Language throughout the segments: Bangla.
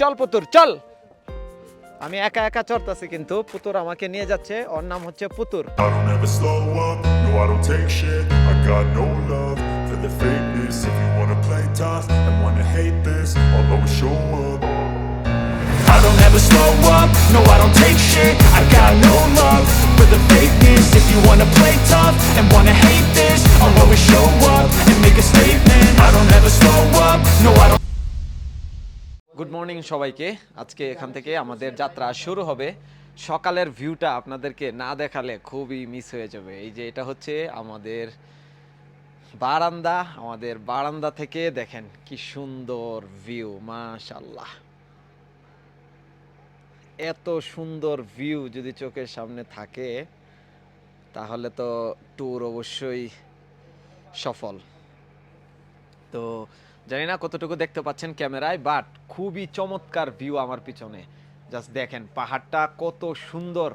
চল পুতুর চল আমি একা একা চড়তাছি কিন্তু পুতুর আমাকে নিয়ে যাচ্ছে ওর নাম হচ্ছে পুতুর I don't ever slow up, no I don't take shit I got no love for the fakeness If you wanna play tough and wanna hate this I'll always show up and make a statement I don't ever slow up, no I don't good morning সবাইকে। আজকে এখান থেকে আমাদের যাত্রা শুরু হবে। সকালের ভিউটা আপনাদেরকে না দেখালে খুবই মিস হয়ে যাবে। এই যে এটা হচ্ছে আমাদের বারান্দা। আমাদের বারান্দা থেকে দেখেন কি সুন্দর ভিউ মাশাল্লাহ এত সুন্দর ভিউ যদি চোখের সামনে থাকে, তাহলে তো ট্যুর অবশ্যই সফল। তো জানি না কতটুকু দেখতে পাচ্ছেন ক্যামেরায় বাট খুবই চমৎকার ভিউ আমার পিছনে। জাস্ট দেখেন, পাহাড়টা কত সুন্দর।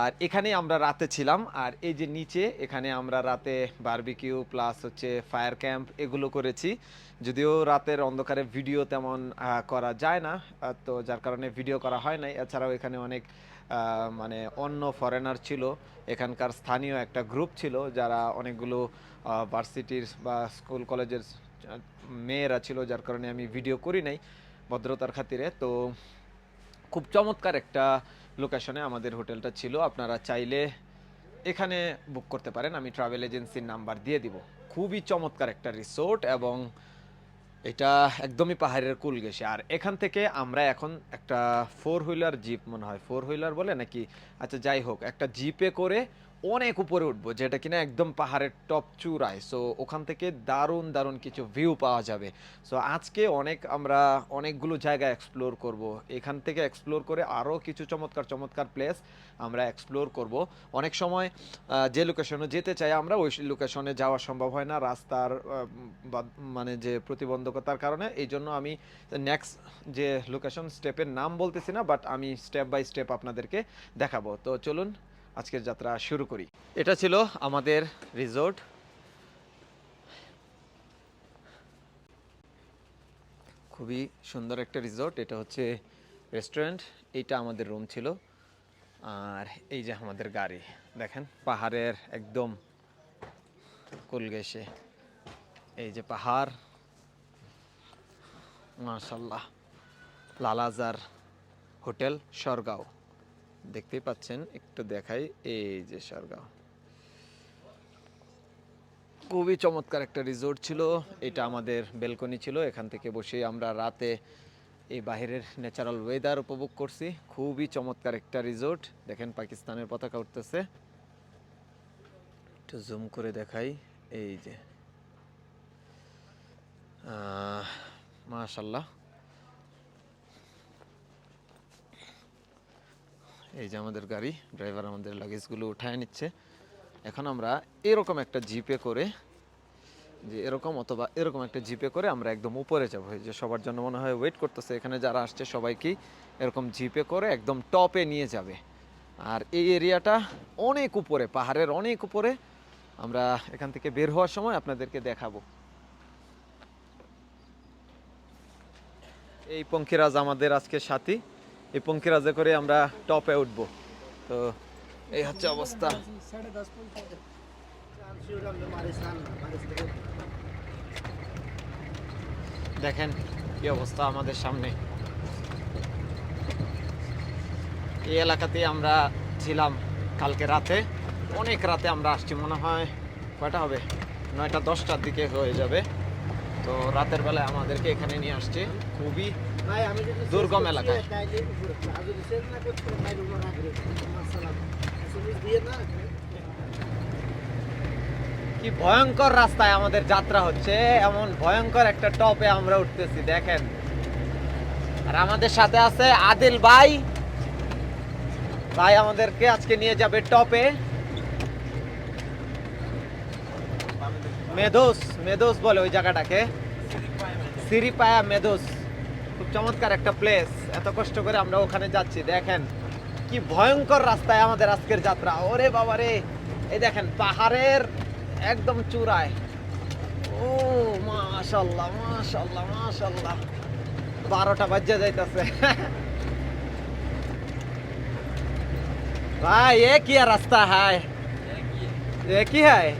আর এখানে আমরা রাতে ছিলাম, আর এই যে নিচে, এখানে আমরা রাতে বারবিকিউ প্লাস হচ্ছে ফায়ার ক্যাম্প এগুলো করেছি। যদিও রাতের অন্ধকারে ভিডিও তেমন করা যায় না তো যার কারণে ভিডিও করা হয় নাই। এছাড়াও এখানে অনেক মানে অন্য ফরেনার ছিল। এখানকার স্থানীয় একটা গ্রুপ ছিল যারা অনেকগুলো ভার্সিটির বা স্কুল কলেজের মেয়েরা ছিল, যার কারণে আমি ভিডিও করি নাই ভদ্রতার খাতিরে। তো খুব চমৎকার একটা লোকেশনে আমাদের হোটেলটা ছিল। আপনারা চাইলে এখানে বুক করতে পারেন। আমি ট্রাভেল এজেন্সির নাম্বার দিয়ে দিব। খুবই চমৎকার একটা রিসোর্ট এবং এটা একদমই পাহাড়ের কুল গেছে আর এখান থেকে আমরা এখন একটা ফোর হুইলার জিপ মনে হয় ফোর হুইলার বলে নাকি? আচ্ছা যাই হোক, একটা জিপে করে অনেক উপরে উঠবো, যেটা কিনা একদম পাহাড়ের টপ চূড়ায়। সো ওখান থেকে দারুণ দারুণ কিছু ভিউ পাওয়া যাবে। সো আজকে অনেক আমরা অনেকগুলো জায়গা এক্সপ্লোর করব। এখান থেকে এক্সপ্লোর করে আরও কিছু চমৎকার চমৎকার প্লেস আমরা এক্সপ্লোর করব। অনেক সময় যে লোকেশনে যেতে চাই আমরা, ওই লোকেশনে যাওয়া সম্ভব হয় না। রাস্তার মানে যে প্রতিবন্ধকতার কারণে। এই জন্য আমি নেক্সট যে লোকেশন স্টেপের নাম বলতেছি না বাট আমি স্টেপ বাই স্টেপ আপনাদেরকে দেখাবো। তো চলুন আজকের যাত্রা শুরু করি। এটা ছিল আমাদের রিসোর্ট খুবই সুন্দর একটা রিসোর্ট এটা হচ্ছে রেস্টুরেন্ট এইটা আমাদের রুম ছিল। আর এই যে আমাদের গাড়ি, দেখেন, পাহাড়ের একদম কুলগেসে এই যে পাহাড় মাশাল্লাহ লালাজার হোটেল, সরগাঁও। দেখতেই পাচ্ছেন, একটু দেখাই এই যে সরগাঁও খুবই চমৎকার একটা রিসোর্ট ছিল, এটা আমাদের বেলকনি ছিল, এখান থেকে বসে আমরা রাতে এই বাইরের ন্যাচারাল ওয়েদার উপভোগ করছি, খুবই চমৎকার একটা রিসোর্ট দেখেন পাকিস্তানের পতাকা উঠতেছে। একটু জুম করে দেখাই, এই যে। মাশাল্লাহ এই যে আমাদের গাড়ি, ড্রাইভার আমাদের লাগেজগুলো উঠায় নিচ্ছে। এখন আমরা এরকম একটা জিপে করে, যে এরকম অথবা এরকম একটা জিপে করে আমরা একদম উপরে যাব। যে সবার জন্য মনে হয় ওয়েট করতেছে। এখানে যারা আসছে সবাইকেই এরকম জিপে করে একদম টপে নিয়ে যাবে। আর এই এরিয়াটা অনেক উপরে, পাহাড়ের অনেক উপরে। আমরা এখান থেকে বের হওয়ার সময় আপনাদেরকে দেখাবো। এই পঙ্খিরাজ আমাদের আজকে সাথী। এই পঙ্খিরাজে করে আমরা টপে উঠব। তো এই হচ্ছে অবস্থা। দেখেন কি অবস্থা আমাদের সামনে। এই এলাকাতে আমরা ছিলাম কালকে রাতে। অনেক রাতে আমরা আসছি, মনে হয় কয়টা হবে? নয়টা দশটার দিকে হয়ে যাবে। তো রাতের বেলায় আমাদেরকে এখানে নিয়ে আসছে খুবই দুর্গম এলাকায়। কি ভয়ঙ্কর রাস্তায় আমাদের যাত্রা হচ্ছে, এমন ভয়ঙ্কর একটা টপে আমরা উঠতেছি, দেখেন। আর আমাদের সাথে আছে আদিল ভাই। ভাই আমাদেরকে আজকে নিয়ে যাবে টপে। মেদোস মেদোস বলে ওই জায়গাটাকে। সিরিপায়া মেদোস। খুব চমৎকার একটা প্লেস এত কষ্ট করে আমরা ওখানে যাচ্ছি, দেখেন। কি ভয়ঙ্কর রাস্তায় আমাদের আজকের যাত্রা। ওরে বাবা রে! এই দেখেন, পাহাড়ের একদম চূড়ায়। ও, মাশাল্লাহ মাশাল্লাহ মাশাল্লাহ। বারোটা বাজে যাইতেছে। ভাই, এ কি রাস্তা, হায়? কি হয়?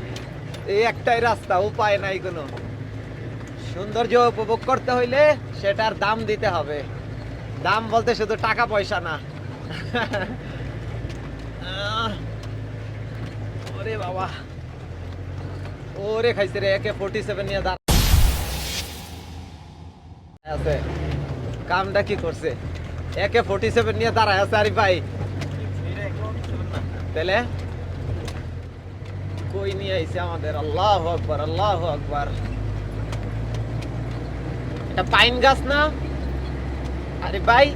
এই একটাই রাস্তা উপায় নাই কোনো। সৌন্দর্য উপভোগ করতে হইলে সেটার দাম দিতে হবে। দাম বলতে শুধু টাকা পয়সা না। ওরে বাবা। ওরে খাইছে রে একে ফোর্টি সেভেন নিয়ে দাঁড়া। আছে। কামটা কি করছে? একে ফোর্টি সেভেন নিয়ে দাঁড়ায় আছে আরে ভাই। তাহলে? কই নিয়ে আইছে আমাদের? আল্লাহ আকবার আল্লাহ আকবার। এটা পাইন গাছ না? আরে ভাই।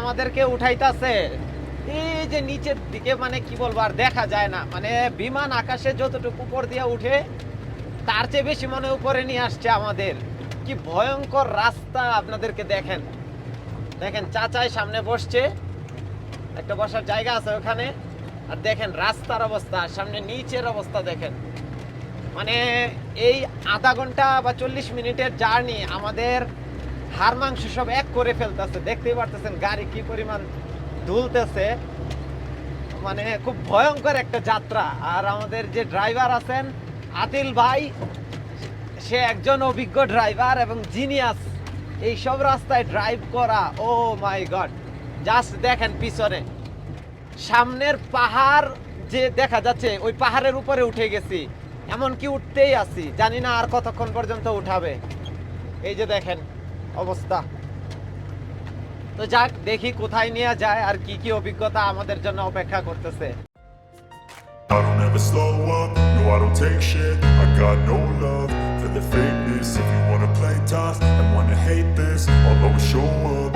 আমাদেরকে উঠাইতাছে। এই যে নিচের দিকে মানে কি বলব আর দেখা যায় না। মানে বিমান আকাশে যতটুকু উপর দিয়ে উঠে, তার চেয়ে বেশি মনে উপরে নিয়ে আসছে আমাদের। কি ভয়ঙ্কর রাস্তা আপনাদেরকে দেখেন। দেখেন চাচাই সামনে বসছে। একটা বসার জায়গা আছে ওখানে। আর দেখেন রাস্তার অবস্থা, সামনে নিচের অবস্থা দেখেন। মানে এই আধা ঘণ্টা বা চল্লিশ মিনিটের জার্নি আমাদের হাড় মাংস সব এক করে ফেলতেছে। দেখতেই পারতেছেন গাড়ি কি পরিমাণ দুলতেছে। মানে খুব ভয়ঙ্কর একটা যাত্রা। আর আমাদের যে ড্রাইভার আছেন, আতিল ভাই, সে একজন অভিজ্ঞ ড্রাইভার এবং জিনিয়াস। এই সব রাস্তায় ড্রাইভ করা, ও মাই গড। জাস্ট দেখেন পিছনে। সামনের পাহাড় যে দেখা যাচ্ছে, ওই পাহাড়ের উপরে উঠে গেছি। এমনকি উঠতেই আছি জানি না আর কতক্ষণ পর্যন্ত উঠাবে। এই যে দেখেন। অবস্থা তো যাক দেখি কোথায় নিয়ে যায় আর কি কি অভিজ্ঞতা আমাদের জন্য অপেক্ষা করতেছে I don't ever slow up, no I don't take shit I got no love for the fakeness If you wanna play tough and wanna hate this I'll always show up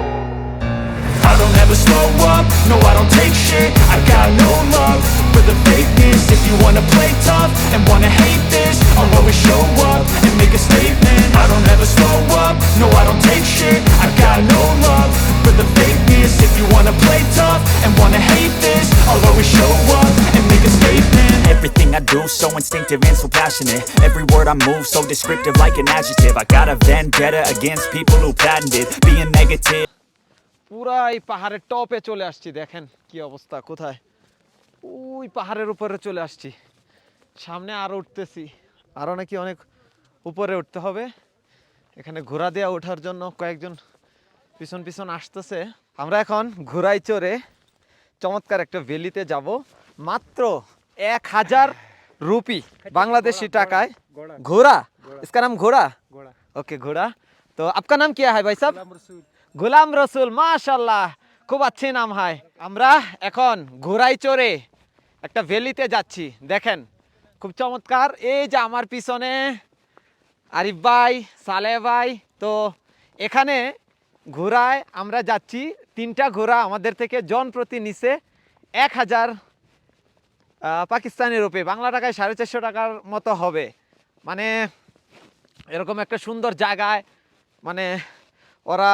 I don't ever slow up, no I don't take shit I got no love for the fakeness If you wanna play tough and wanna hate this I'll always show up and make a statement I don't ever slow up, no I don't take shit I got no love for the fakeness If you wanna play tough and wanna hate this I'll always show up and make a statement Everything I do so instinctive and so passionate Every word I move so descriptive like an adjective I got a vendetta against people who patented Being negative পুরা এই পাহাড়ের টপে চলে আসছি দেখেন কি অবস্থা কোথায় ওই পাহাড়ের উপরে চলে আসছি সামনে আরো উঠতেছি আরো নাকি অনেক উপরে উঠতে হবে এখানে ঘোড়া দেওয়া ওঠার জন্য কয়েকজন পিছন পিছন আসতেছে আমরা এখন ঘোড়ায় চড়ে চমৎকার একটা ভ্যালিতে যাব মাত্র এক হাজার রুপি বাংলাদেশি টাকায় घोड़ा इसका नाम घोड़ा ओके घोड़ा तो आपका नाम क्या है भाई साहब গোলাম রসুল মাশাল্লাহ খুব আচ্ছি নাম হয় আমরা এখন ঘোড়ায় চড়ে একটা ভ্যালিতে যাচ্ছি, দেখেন। খুব চমৎকার। এই যে আমার পিছনে আরিফ ভাই সালে ভাই, তো এখানে ঘোড়ায় আমরা যাচ্ছি। তিনটা ঘোড়া আমাদের থেকে জন প্রতি নিচে এক হাজার পাকিস্তানি রুপি। বাংলা টাকায় সাড়ে চারশো টাকার মতো হবে। মানে এরকম একটা সুন্দর জায়গায় মানে ওরা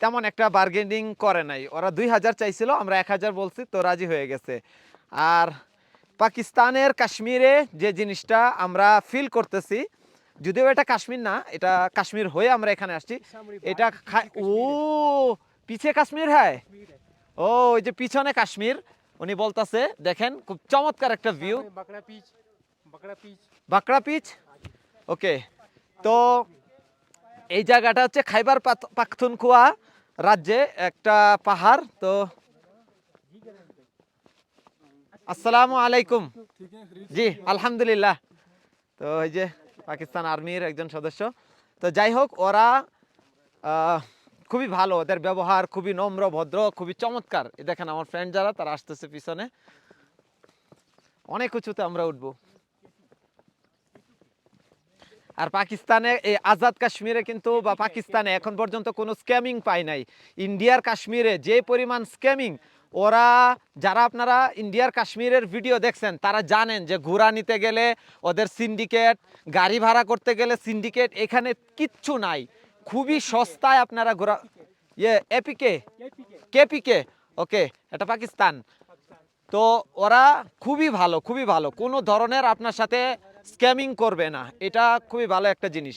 তেমন একটা বার্গেনিং করে নাই। ওরা দুই হাজার চাইছিল, আমরা এক হাজার বলছি, তো রাজি হয়ে গেছে। আর পাকিস্তানের কাশ্মীরে যে জিনিসটা আমরা ফিল করতেছি, যদিও এটা কাশ্মীর না, এটা কাশ্মীর হয়ে আমরা এখানে আসছি। এটা ও, পিছে কাশ্মীর হ্যাঁ ও, ওই যে পিছনে কাশ্মীর, উনি বলতাছে, দেখেন, খুব চমৎকার একটা ভিউ বাঁকড়া পিচ? ওকে, তো এই জায়গাটা হচ্ছে খাইবার পাখতুনখোয়া রাজ্যে একটা পাহাড়, তো আসসালামু আলাইকুম। জি আলহামদুলিল্লাহ। তো এই যে পাকিস্তান আর্মির একজন সদস্য। তো যাই হোক ওরা খুবই ভালো। ওদের ব্যবহার খুবই নম্র ভদ্র খুবই চমৎকার। দেখেন আমার ফ্রেন্ড যারা তারা আসতেছে পিছনে। অনেক উঁচুতে আমরা উঠবো। আর পাকিস্তানে এই আজাদ কাশ্মীরে কিন্তু বা পাকিস্তানে এখন পর্যন্ত কোনো স্ক্যামিং পাই নাই। ইন্ডিয়ার কাশ্মীরে যে পরিমাণ স্ক্যামিং ওরা, যারা আপনারা ইন্ডিয়ার কাশ্মীরের ভিডিও দেখছেন, তারা জানেন যে ঘোরা নিতে গেলে ওদের সিন্ডিকেট গাড়ি ভাড়া করতে গেলে সিন্ডিকেট এখানে কিচ্ছু নাই। খুবই সস্তায় আপনারা ঘোরা ইয়ে এপিকে কেপিকে ওকে এটা পাকিস্তান। তো ওরা খুবই ভালো খুবই ভালো। কোনো ধরনের আপনার সাথে স্ক্যামিং করবে না। এটা খুবই ভালো একটা জিনিস।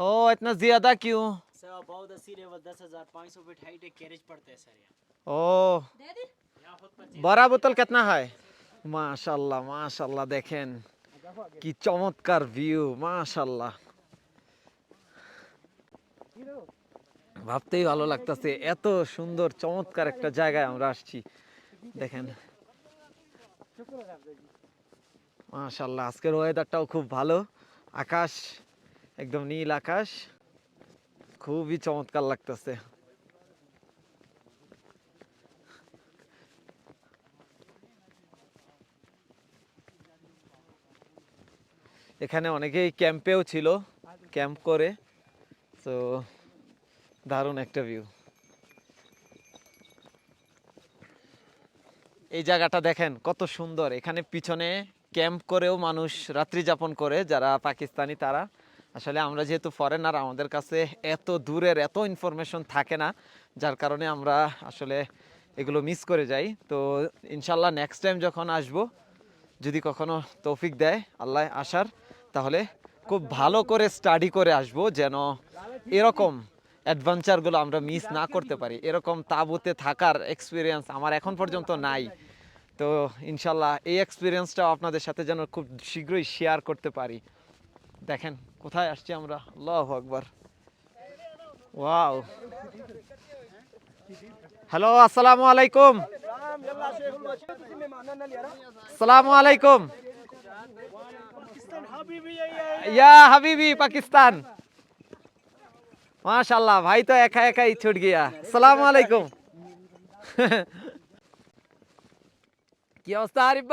हो इतना ज़्यादा क्यों सर बहुत अस्सी लेवल दस हजार पाँच सौ फीट हाइट एक कैरेज पड़ता है सर यहाँ ओ दे दी বড় বোতল কেতনা হয় মাশাল্লাহ মাশাল্লাহ দেখেন কি চমৎকার ভিউ মাশাল্লাহ ভাবতেই ভালো লাগতেছে এত সুন্দর চমৎকার একটা জায়গায় আমরা আসছি দেখেন মাশাল্লাহ আজকের ওয়েদারটাও খুব ভালো আকাশ একদম নীল আকাশ। খুবই চমৎকার লাগতেছে। এখানে অনেকেই ক্যাম্পেও ছিল, ক্যাম্প করে। তো দারুণ একটা ভিউ। এই জায়গাটা দেখেন, কত সুন্দর। এখানে পিছনে ক্যাম্প করেও মানুষ রাত্রি যাপন করে, যারা পাকিস্তানি তারা। আসলে আমরা যেহেতু ফরেনার আমাদের কাছে এত দূরের এত ইনফরমেশন থাকে না, যার কারণে আমরা আসলে এগুলো মিস করে যাই। তো ইনশাল্লাহ নেক্সট টাইম যখন আসব, যদি কখনো তৌফিক দেয় আল্লাহ আসার, তাহলে খুব ভালো করে স্টাডি করে আসব যেন এরকম অ্যাডভেঞ্চারগুলো আমরা মিস না করতে পারি। এরকম তাঁবুতে থাকার এক্সপিরিয়েন্স আমার এখন পর্যন্ত নাই। তো ইনশাল্লাহ এই এক্সপিরিয়েন্সটাও আপনাদের সাথে যেন খুব শীঘ্রই শেয়ার করতে পারি। দেখেন কোথায় আসছি আমরা আল্লাহ আকবার ওয়াও হ্যালো আসসালামু আলাইকুম আসসালামু আলাইকুম या हबीबी पाकिस्तान माशाल्लाह भाई तो एका एका ही छूट गया सलाम वालेकुम কি অবস্থা Arif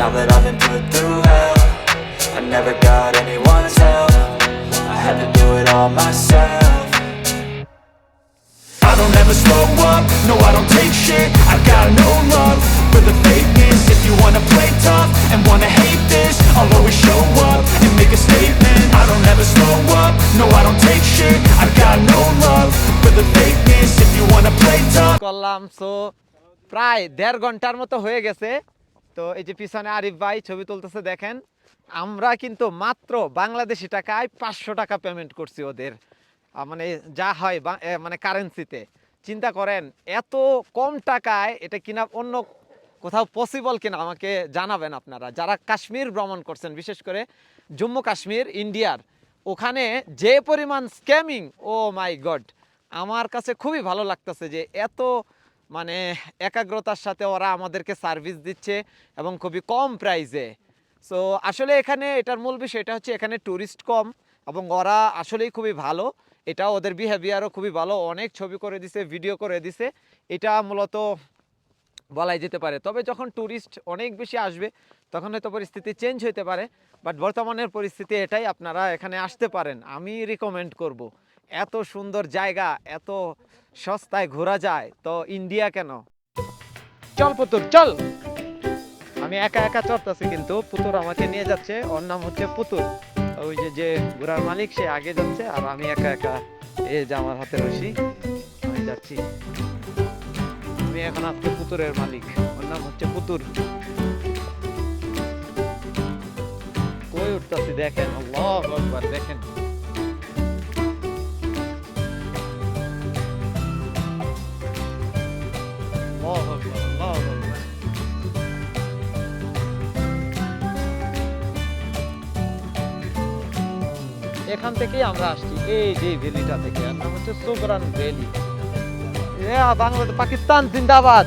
now that I've been put through hell I never got anyone's help I had to do it all myself I don't ever slow up, no I don't take shit I got no love for the fakeness If you wanna play tough and wanna hate this I'll always show up and make a statement I don't ever never slow up, no I don't take shit I got no love for the fakeness If you wanna play tough করলাম সো প্রায় দেড় ঘন্টার মতো হয়ে গেছে তো এই যে পিছনে আরিফ ভাই ছবি তুলতেছে, দেখেন। আমরা কিন্তু মাত্র বাংলাদেশি টাকায় পাঁচশো টাকা পেমেন্ট করছি ওদের। মানে যা হয় মানে কারেন্সিতে চিন্তা করেন, এত কম টাকায় এটা কিনা অন্য কোথাও পসিবল কিনা আমাকে জানাবেন আপনারা। যারা কাশ্মীর ভ্রমণ করছেন, বিশেষ করে জম্মু কাশ্মীর, ইন্ডিয়ার, ওখানে যে পরিমাণ স্ক্যামিং ও মাই গড আমার কাছে খুবই ভালো লাগতেছে যে এত মানে একাগ্রতার সাথে ওরা আমাদেরকে সার্ভিস দিচ্ছে এবং খুবই কম প্রাইসে সো আসলে এখানে এটার মূল বিষয়, এটা হচ্ছে এখানে ট্যুরিস্ট কম এবং ওরা আসলেই খুবই ভালো। এটা ওদের বিহেভিয়ারও খুবই ভালো। অনেক ছবি করে দিছে ভিডিও করে দিছে। এটা মূলত বলাই যেতে পারে। তবে যখন ট্যুরিস্ট অনেক বেশি আসবে, তখন হয়তো পরিস্থিতি চেঞ্জ হতে পারে। বাট বর্তমানের পরিস্থিতি এটাই, আপনারা এখানে আসতে পারেন। আমি রিকমেন্ড করব। এত সুন্দর জায়গা, এত সস্তায় ঘোরা যায়, তো ইন্ডিয়া কেন? চল পুতুর চল। আমি একা একা চড়তেছি কিন্তু পুতুর আমাকে নিয়ে যাচ্ছে, ওর নাম হচ্ছে পুতুর ওই যে যে ঘোড়ার মালিক, সে আগে যাচ্ছে আর আমি একা একা এই যে আমার হাতে রশি, আমি যাচ্ছি। আমি এখন আজকে পুতুরের মালিক, ওর নাম হচ্ছে পুতুর কই উঠতেছি দেখেন দেখেন। এখান থেকেই আমরা আসছি। এই যে ভ্যালিটা থেকে নাম হচ্ছে সুবরান ভ্যালি। বাংলাদেশ, পাকিস্তান, জিন্দাবাদ।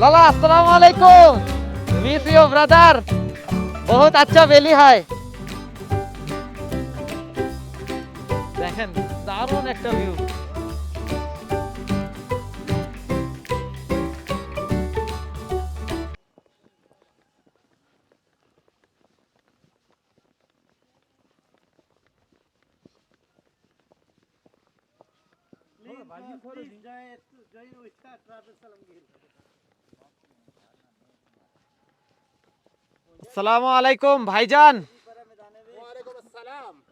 লালা, আসসালামু আলাইকুম। মিস ইউ ব্রাদার বহুত আচ্ছা ভ্যালি হয়। দেখেন, দারুণ একটা ভিউ अस्सलाम वालेकुम भाईजान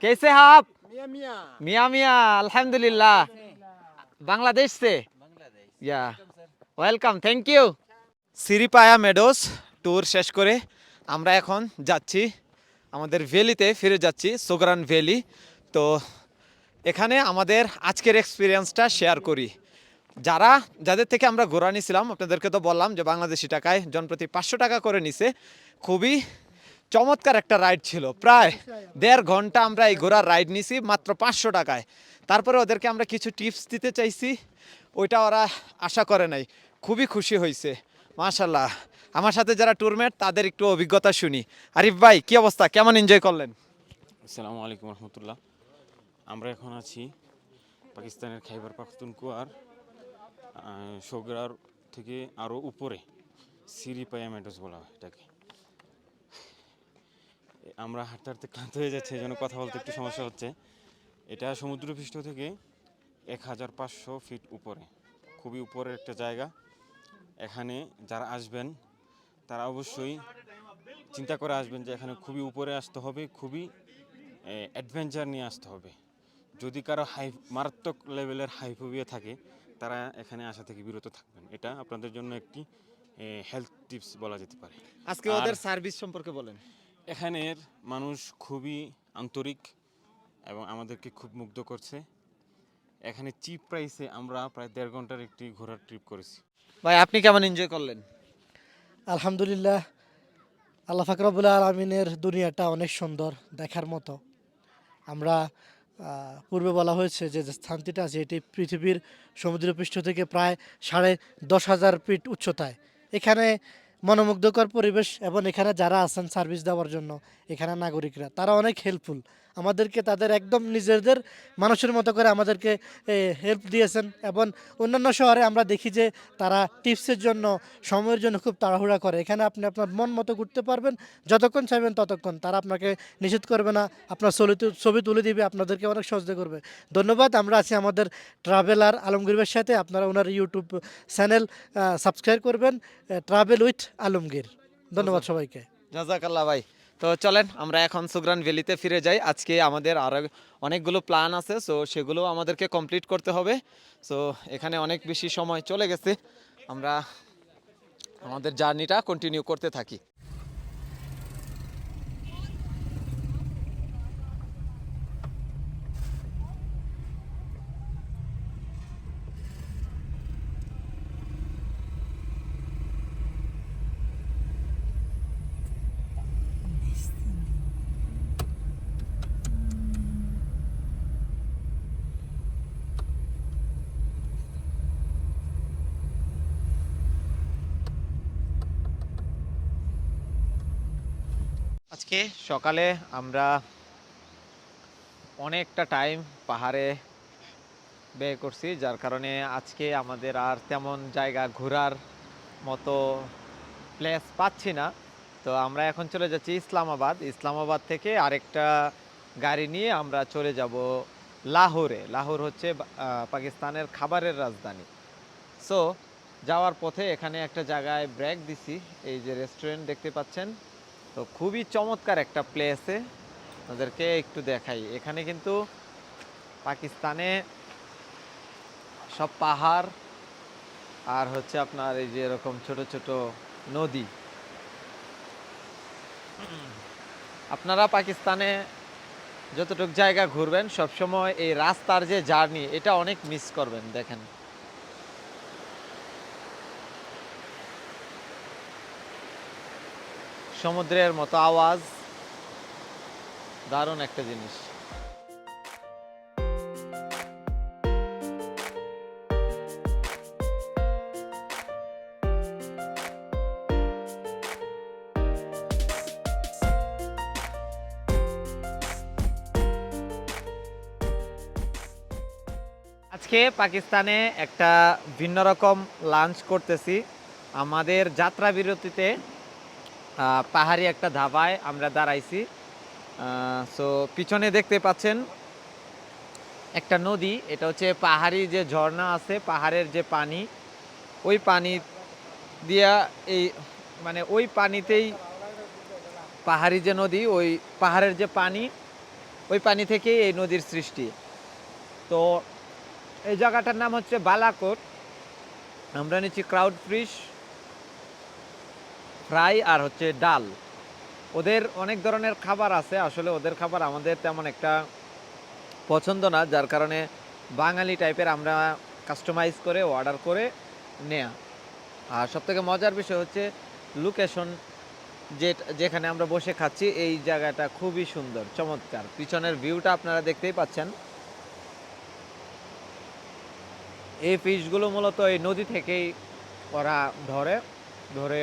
कैसे हैं आप मियाँ मियाँ अल्हम्दुलिल्लाह बांग्लादेश से या welcome thank you সিরিপায়া Meadows tour শেষ করে আমরা এখন যাচ্ছি আমাদের ভ্যালিতে ফিরে যাচ্ছি সোগরান ভ্যালি তো এখানে আমাদের আজকের এক্সপিরিয়েন্সটা শেয়ার করি যারা, যাদের থেকে আমরা ঘোরা নিয়েছিলাম আপনাদেরকে তো বললাম যে বাংলাদেশি টাকায় জনপ্রতি পাঁচশো টাকা করে নিছে। খুবই চমৎকার একটা রাইড ছিল। প্রায় দেড় ঘণ্টা আমরা এই ঘোড়ার রাইড নিছি, মাত্র পাঁচশো টাকায়। তারপরে ওদেরকে আমরা কিছু টিপস দিতে চাইছি, ওইটা ওরা আশা করে নাই। খুবই খুশি হয়েছে মাশাল্লাহ আমার সাথে যারা ট্যুরমেট তাদের একটু অভিজ্ঞতা শুনি। আরিফ ভাই, কি অবস্থা? কেমন এনজয় করলেন? আসসালামু আলাইকুম রহমতুল্লাহ। আমরা এখন আছি পাকিস্তানের খাইবার পাখতুনকুয়ার সগরার থেকে আরও উপরে সিরিপায়া মেডোস বলা হয় এটাকে। আমরা হাঁটতে হাঁটতে ক্লান্ত হয়ে যাচ্ছে এই জন্য কথা বলতে একটু সমস্যা হচ্ছে। এটা সমুদ্রপৃষ্ঠ থেকে এক হাজার পাঁচশো ফিট উপরে, খুবই উপরের একটা জায়গা। এখানে যারা আসবেন, তারা অবশ্যই চিন্তা করে আসবেন যে এখানে খুবই উপরে আসতে হবে, খুবই অ্যাডভেঞ্চার নিয়ে আসতে হবে। যদি কারও হাই, মারাত্মক লেভেলের হাইফোবিয়া থাকে তারা এখানে আসা থেকে বিরত থাকবেন। এটা আপনাদের জন্য একটি হেলথ টিপস বলা যেতে পারে। আজকে ওদের সার্ভিস সম্পর্কে বলেন। এখানের মানুষ খুবই আন্তরিক এবং আমাদেরকে খুব মুগ্ধ করছে। এখানে চিপ প্রাইসে আমরা প্রায় দেড় ঘণ্টার একটি ঘোরার ট্রিপ করেছি। ভাই আপনি কেমন এনজয় করলেন? আলহামদুলিল্লাহ আল্লাহ ফাকরাবুল আলমিনের দুনিয়াটা অনেক সুন্দর দেখার মতো। আমরা পূর্বে বলা হয়েছে যে স্থানটিটা আছে, এটি পৃথিবীর সমুদ্রপৃষ্ঠ থেকে প্রায় সাড়ে দশ হাজার ফিট উচ্চতায়। এখানে মনোমুগ্ধকর পরিবেশ এবং এখানে যারা আছেন সার্ভিস দেওয়ার জন্য, এখানে নাগরিকরা, তারা অনেক হেল্পফুল আমাদেরকে তাদের একদম নিজেদের মানুষের মতো করে আমাদেরকে হেল্প দিয়েছেন এবং অন্যান্য শহরে আমরা দেখি যে তারা টিপসের জন্য সময়ের জন্য খুব তাড়াহুড়া করে। এখানে আপনি আপনার মন মতো ঘুরতে পারবেন যতক্ষণ চাইবেন ততক্ষণ। তারা আপনাকে নিষেধ করবে না আপনার ছবি ছবি তুলে দিবে আপনাদেরকে অনেক সহজে করবে। ধন্যবাদ আমরা আছি আমাদের ট্রাভেলার আলমগীরের সাথে। আপনারা ওনার ইউটিউব চ্যানেল সাবস্ক্রাইব করবেন ট্রাভেল উইথ আলমগীর। ধন্যবাদ সবাইকে। জাজাকাল্লাহ ভাই। তো চলেন, আমরা এখন সুগ্রান ভ্যালিতে ফিরে যাই। আজকে আমাদের আরও অনেকগুলো প্ল্যান আছে, সো সেগুলো আমাদেরকে কমপ্লিট করতে হবে। সো এখানে অনেক বেশি সময় চলে গেছে। আমরা আমাদের জার্নিটা কন্টিনিউ করতে থাকি। আজকে সকালে আমরা অনেকটা টাইম পাহাড়ে ব্যয় করছি, যার কারণে আজকে আমাদের আর তেমন জায়গা ঘোরার মতো প্লেস পাচ্ছি না। তো আমরা এখন চলে যাচ্ছি ইসলামাবাদ। ইসলামাবাদ থেকে আরেকটা গাড়ি নিয়ে আমরা চলে যাব লাহোরে। লাহোর হচ্ছে পাকিস্তানের খাবারের রাজধানী। সো যাওয়ার পথে এখানে একটা জায়গায় ব্রেক দিছি। এই যে রেস্টুরেন্ট দেখতে পাচ্ছেন তো খুবই চমৎকার একটা প্লেসে ওদেরকে একটু দেখাই। এখানে কিন্তু পাকিস্তানে সব পাহাড় আর হচ্ছে আপনার এই যে এরকম ছোট ছোট নদী। আপনারা পাকিস্তানে যতটুক জায়গা ঘুরবেন, সবসময় এই রাস্তার যে জার্নি, এটা অনেক মিস করবেন, দেখেন। সমুদ্রের মতো আওয়াজ। দারুণ একটা জিনিস। আজকে পাকিস্তানে একটা ভিন্ন রকম লাঞ্চ করতেছি। আমাদের যাত্রা বিরতিতে পাহাড়ি একটা ধাবায় আমরা দাঁড়াইছি। সো পিছনে দেখতে পাচ্ছেন একটা নদী। এটা হচ্ছে পাহাড়ি যে ঝর্ণা আছে, পাহাড়ের যে পানি, ওই পানি দিয়া এই মানে ওই পানিতেই পাহাড়ি যে নদী, ওই পাহাড়ের যে পানি, ওই পানি থেকেই এই নদীর সৃষ্টি। তো এই জায়গাটার নাম হচ্ছে বালাকোট। আমরা নিচ্ছি ক্রাউড ফিশ। ফ্রাই আর হচ্ছে ডাল। ওদের অনেক ধরনের খাবার আছে, আসলে ওদের খাবার আমাদের তেমন একটা পছন্দ না, যার কারণে বাঙালি টাইপের আমরা কাস্টমাইজ করে অর্ডার করে নেয়া। আর সবথেকে মজার বিষয় হচ্ছে লোকেশন যে যেখানে আমরা বসে খাচ্ছি, এই জায়গাটা খুবই সুন্দর, চমৎকার। পিছনের ভিউটা আপনারা দেখতেই পাচ্ছেন। এই ফিশগুলো মূলত এই নদী থেকেই ওরা ধরে ধরে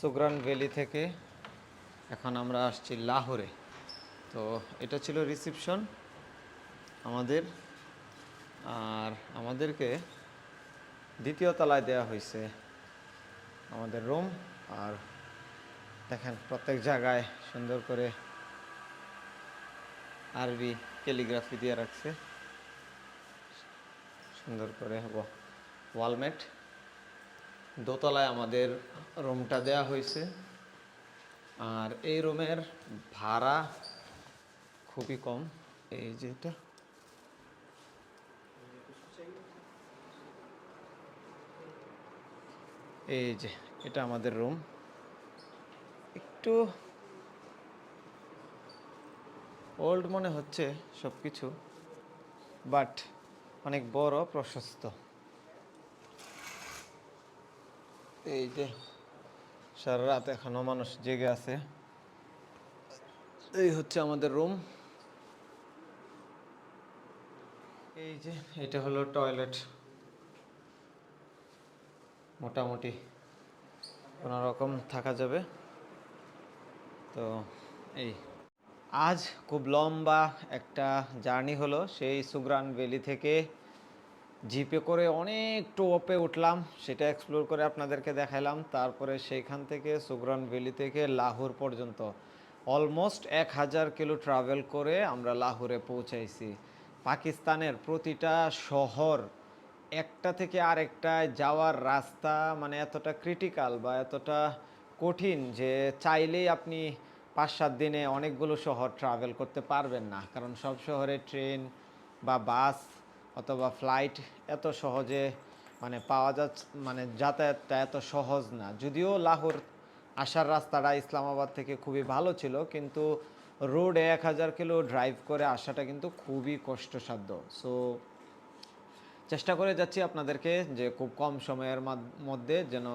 সুগ্রান ভ্যালি থেকে এখন আমরা আসছি লাহোরে। তো এটা ছিল রিসিপশন আমাদের। আর আমাদেরকে দ্বিতীয় তলায় দেওয়া হয়েছে আমাদের রুম। আর দেখেন প্রত্যেক জায়গায় সুন্দর করে আরবি ক্যালিগ্রাফি দিয়ে রাখছে। সুন্দর করে ওয়ালমেট। দোতলায় আমাদের রুমটা দেয়া হয়েছে। আর এই রুমের ভাড়া খুবই কম। এই যেটা এই যে এটা আমাদের রুম। একটু ওল্ড মনে হচ্ছে সব কিছু বাট অনেক বড়, প্রশস্ত। এই যে, সারা রাত এখনও মানুষ জেগে আছে। এই হচ্ছে আমাদের রুম এই যে, এটা হলো টয়লেট মোটামুটি কোনো রকম থাকা যাবে। তো, এই। আজ খুব লম্বা একটা জার্নি হলো, সেই সুগ্রান ভ্যালি থেকে জিপে করে অনেক টোপে উঠলাম, সেটা এক্সপ্লোর করে আপনাদেরকে দেখালাম তারপরে সেইখান থেকে সুগ্রান ভ্যালি থেকে লাহোর পর্যন্ত। অলমোস্ট এক হাজার কিলো ট্রাভেল করে আমরা লাহোরে পৌঁছাইছি। পাকিস্তানের প্রতিটা শহর, একটা থেকে আরেকটায় যাওয়ার রাস্তা মানে এতটা ক্রিটিক্যাল বা এতটা কঠিন যে চাইলেই আপনি পাঁচ সাত দিনে অনেকগুলো শহর ট্রাভেল করতে পারবেন না। কারণ সব শহরে ট্রেন বা বাস অথবা ফ্লাইট এত সহজে মানে পাওয়া যাচ্ছে মানে যাতায়াতটা এত সহজ না। যদিও লাহোর আসার রাস্তাটা ইসলামাবাদ থেকে খুবই ভালো ছিল, কিন্তু রোডে এক হাজার কিলো ড্রাইভ করে আসাটা কিন্তু খুবই কষ্টসাধ্য। সো চেষ্টা করে যাচ্ছি আপনাদেরকে যে খুব কম সময়ের মধ্যে যেন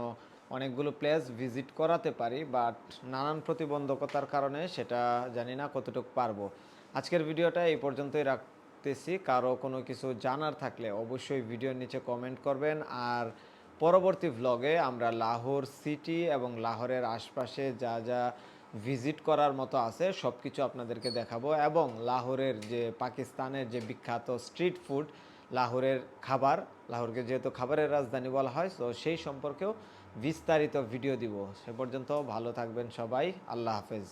অনেকগুলো প্লেস ভিজিট করাতে পারি বাট নানান প্রতিবন্ধকতার কারণে সেটা জানি না কতটুকু পারব। আজকের ভিডিওটা এই পর্যন্তই রাখতেছি কারও কোনো কিছু জানার থাকলে অবশ্যই ভিডিওর নিচে কমেন্ট করবেন। আর পরবর্তী ভ্লগে আমরা লাহোর সিটি এবং লাহোরের আশপাশে যা যা ভিজিট করার মতো আছে সব কিছু আপনাদেরকে দেখাবো। এবং লাহোরের যে পাকিস্তানের যে বিখ্যাত স্ট্রিট ফুড লাহোরের খাবার, লাহোরকে যেহেতু খাবারের রাজধানী বলা হয়, তো সেই সম্পর্কেও বিস্তারিত ভিডিও দিব। সে পর্যন্ত ভালো থাকবেন সবাই। আল্লাহ হাফেজ।